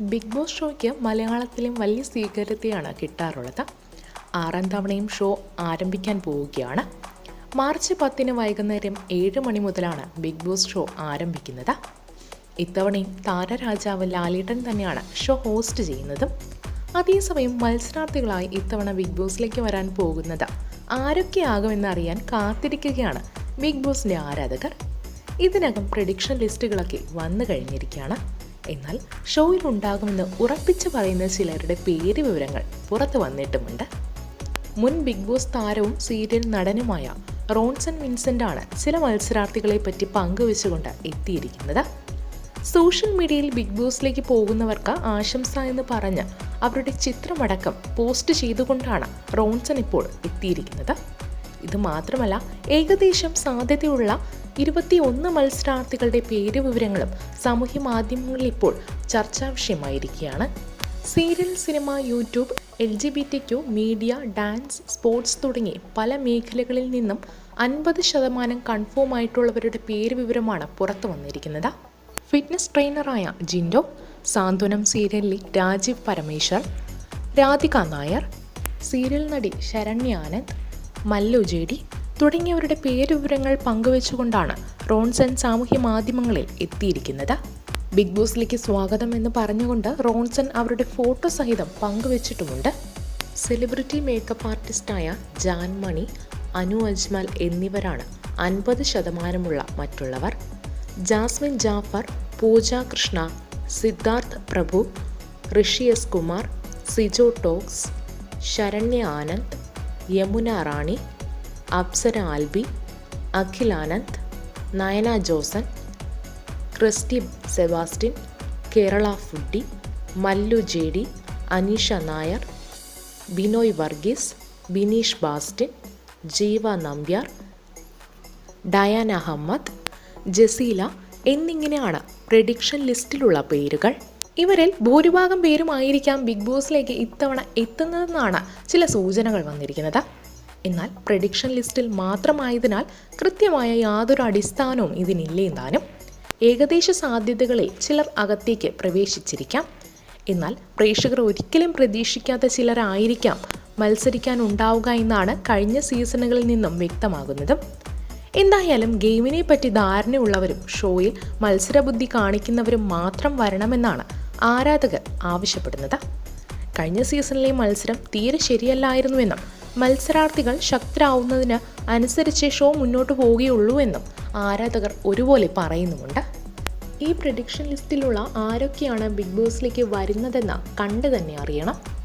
Big boss ഷോയ്ക്ക് മലയാളത്തിലും വലിയ സ്വീകാര്യതയാണ് കിട്ടാറുള്ളത്. ആറാം തവണയും ഷോ ആരംഭിക്കാൻ പോവുകയാണ്. മാർച്ച് പത്തിന് വൈകുന്നേരം ഏഴ് മണി മുതലാണ് ബിഗ് ബോസ് ഷോ ആരംഭിക്കുന്നത്. ഇത്തവണയും താരരാജാവ് ലാലേട്ടൻ തന്നെയാണ് ഷോ ഹോസ്റ്റ് ചെയ്യുന്നതും. അതേസമയം മത്സരാർത്ഥികളായി ഇത്തവണ ബിഗ് ബോസിലേക്ക് വരാൻ പോകുന്നത് ആരൊക്കെയാകുമെന്ന് അറിയാൻ കാത്തിരിക്കുകയാണ് ബിഗ് ബോസിന്റെ ആരാധകർ. ഇതിനകം പ്രഡിക്ഷൻ ലിസ്റ്റുകളൊക്കെ വന്നു കഴിഞ്ഞിരിക്കുകയാണ്. എന്നാൽ ഷോയിൽ ഉണ്ടാകുമെന്ന് ഉറപ്പിച്ചു പറയുന്ന ചിലരുടെ പേര് വിവരങ്ങൾ പുറത്തു വന്നിട്ടുമുണ്ട്. മുൻ ബിഗ് ബോസ് താരവും സീരിയൽ നടനുമായ റോൺസൺ വിൻസെന്റ് ആണ് ചില മത്സരാർത്ഥികളെ പറ്റി പങ്കുവെച്ചുകൊണ്ട് എത്തിയിരിക്കുന്നത്. സോഷ്യൽ മീഡിയയിൽ ബിഗ് ബോസിലേക്ക് പോകുന്നവർക്ക് ആശംസ എന്ന് പറഞ്ഞ് അവരുടെ ചിത്രമടക്കം പോസ്റ്റ് ചെയ്തുകൊണ്ടാണ് റോൺസൺ ഇപ്പോൾ എത്തിയിരിക്കുന്നത്. ഇത് മാത്രമല്ല ഏകദേശം സാധ്യതയുള്ള ഇരുപത്തിയൊന്ന് മത്സരാർത്ഥികളുടെ പേര് വിവരങ്ങളും സാമൂഹ്യ മാധ്യമങ്ങളിൽ ഇപ്പോൾ ചർച്ചാ വിഷയമായിരിക്കുകയാണ്. Serial cinema YouTube L G B T media dance sports തുടങ്ങി പല മേഖലകളിൽ നിന്നും അൻപത് ശതമാനം കൺഫേം ആയിട്ടുള്ളവരുടെ പേര് വിവരമാണ് പുറത്തു വന്നിരിക്കുന്നത്. ഫിറ്റ്നസ് ട്രെയിനറായ ജിൻഡോ സാന്ത്വനം സീരിയലിലെ രാജീവ് പരമേശ്വർ രാധിക നായർ സീരിയൽ നടി ശരണ്യ ആനന്ദ് മല്ലു ജെ ഡി തുടങ്ങിയവരുടെ പേരുവിവരങ്ങൾ പങ്കുവെച്ചുകൊണ്ടാണ് റോൺസൺ സാമൂഹ്യ മാധ്യമങ്ങളിൽ എത്തിയിരിക്കുന്നത്. ബിഗ് ബോസിലേക്ക് സ്വാഗതം എന്ന് പറഞ്ഞുകൊണ്ട് റോൺസൺ അവരുടെ ഫോട്ടോ സഹിതം പങ്കുവച്ചിട്ടുമുണ്ട്. സെലിബ്രിറ്റി മേക്കപ്പ് ആർട്ടിസ്റ്റായ ജാൻ മണി അനു അജ്മൽ എന്നിവരാണ് അൻപത് ശതമാനമുള്ള മറ്റുള്ളവർ. Jasmine Jafar Pooja Krishna Siddharth Prabhu Rishi S Kumar Sijo Talks Saranya Anand Yamuna Rani Apsara Albie Akhil Anand Nayana Josan Christy Sebastin Kerala Foodie Mallu J D Aneesha Nair Binoy Varghese Bineesh Bastin Jeeva Nambiar Diana Ahmed Jaseela എന്നിങ്ങനെയാണ് prediction ലിസ്റ്റിലുള്ള പേരുകൾ. ഇവരിൽ ഭൂരിഭാഗം പേരുമായിരിക്കാം big ബോസിലേക്ക് ഇത്തവണ എത്തുന്നതെന്നാണ് ചില സൂചനകൾ വന്നിരിക്കുന്നത്. എന്നാൽ പ്രഡിക്ഷൻ ലിസ്റ്റിൽ മാത്രമായതിനാൽ കൃത്യമായ യാതൊരു അടിസ്ഥാനവും ഇതിനില്ലേ താനും ഏകദേശ സാധ്യതകളിൽ ചിലർ അകത്തേക്ക് പ്രവേശിച്ചിരിക്കാം. എന്നാൽ പ്രേക്ഷകർ ഒരിക്കലും പ്രതീക്ഷിക്കാത്ത ചിലരായിരിക്കാം മത്സരിക്കാൻ ഉണ്ടാവുക എന്നാണ് കഴിഞ്ഞ സീസണുകളിൽ നിന്നും വ്യക്തമാകുന്നതും. എന്തായാലും ഗെയിമിനെ പറ്റി ധാരണയുള്ളവരും ഷോയിൽ മത്സരബുദ്ധി കാണിക്കുന്നവരും മാത്രം വരണമെന്നാണ് ആരാധകർ ആവശ്യപ്പെടുന്നത്. കഴിഞ്ഞ സീസണിലെ മത്സരം തീരെ ശരിയല്ലായിരുന്നുവെന്നും മത്സരാർത്ഥികൾ ശക്തരാവുന്നതിന് അനുസരിച്ച് ഷോ മുന്നോട്ട് പോവുകയുള്ളൂ എന്നും ആരാധകർ ഒരുപോലെ പറയുന്നുമുണ്ട്. ഈ പ്രഡിക്ഷൻ ലിസ്റ്റിലുള്ള ആരൊക്കെയാണ് ബിഗ് ബോസിലേക്ക് വരുന്നതെന്ന് കണ്ടു തന്നെ അറിയണം.